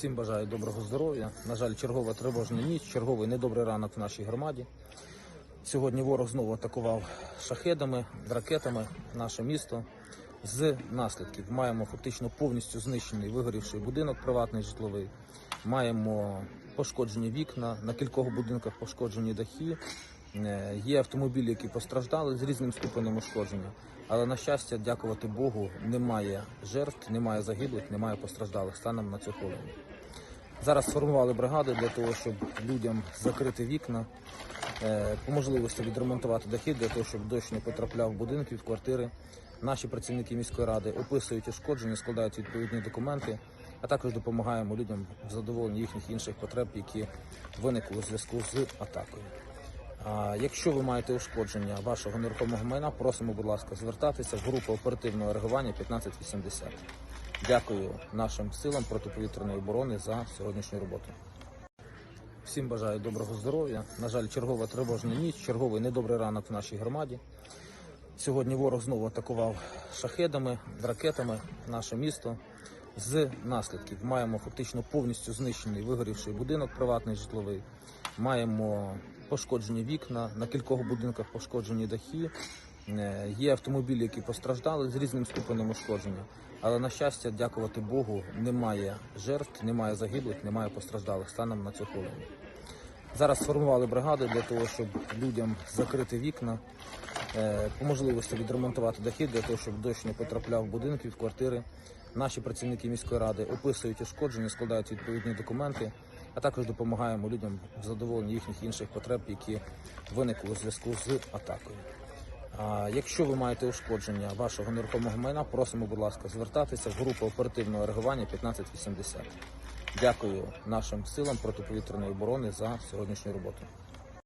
Всім бажаю доброго здоров'я. На жаль, чергова тривожна ніч, черговий недобрий ранок в нашій громаді. Сьогодні ворог знову атакував шахедами, ракетами наше місто. З наслідків маємо фактично повністю знищений вигорівший будинок приватний житловий. Маємо пошкоджені вікна, на кількох будинках пошкоджені дахи. Е, Є автомобілі, які постраждали з різним ступенем ушкодження. Але на щастя, дякувати Богу, немає жертв, немає загиблих, немає постраждалих станом на цю хвилину. Зараз сформували бригади для того, щоб людям закрити вікна, е, по можливості відремонтувати дахи, для того, щоб дощ не потрапляв в будинки, в квартири. Наші працівники міської ради описують ушкодження, складають відповідні документи, а також допомагаємо людям в задоволенні їхніх інших потреб, які виникли у зв'язку з атакою. Якщо ви маєте ушкодження вашого нерухомого майна, просимо, будь ласка, звертатися в групу оперативного реагування 1580. Дякую нашим силам протиповітряної оборони за сьогоднішню роботу. Всім бажаю доброго здоров'я. На жаль, чергова тривожна ніч, черговий недобрий ранок в нашій громаді. Сьогодні ворог знову атакував шахедами, ракетами наше місто. З наслідків маємо фактично повністю знищений вигорівший будинок приватний житловий. Маємо пошкоджені вікна, на кількох будинках пошкоджені дахи. Е, Є автомобілі, які постраждали з різним ступенем ушкодження. Але на щастя, дякувати Богу, немає жертв, немає загиблих, немає постраждалих станом на цю хвилину. Зараз сформували бригади для того, щоб людям закрити вікна, е, по можливості відремонтувати дахи, для того, щоб дощ не потрапляв в будинки, в квартири. Наші працівники міської ради описують ушкодження, складають відповідні документи, а також допомагаємо людям в задоволенні їхніх інших потреб, які виникли у зв'язку з атакою. Якщо ви маєте ушкодження вашого нерухомого майна, просимо, будь ласка, звертатися в групу оперативного реагування 1580. Дякую нашим силам протиповітряної оборони за сьогоднішню роботу.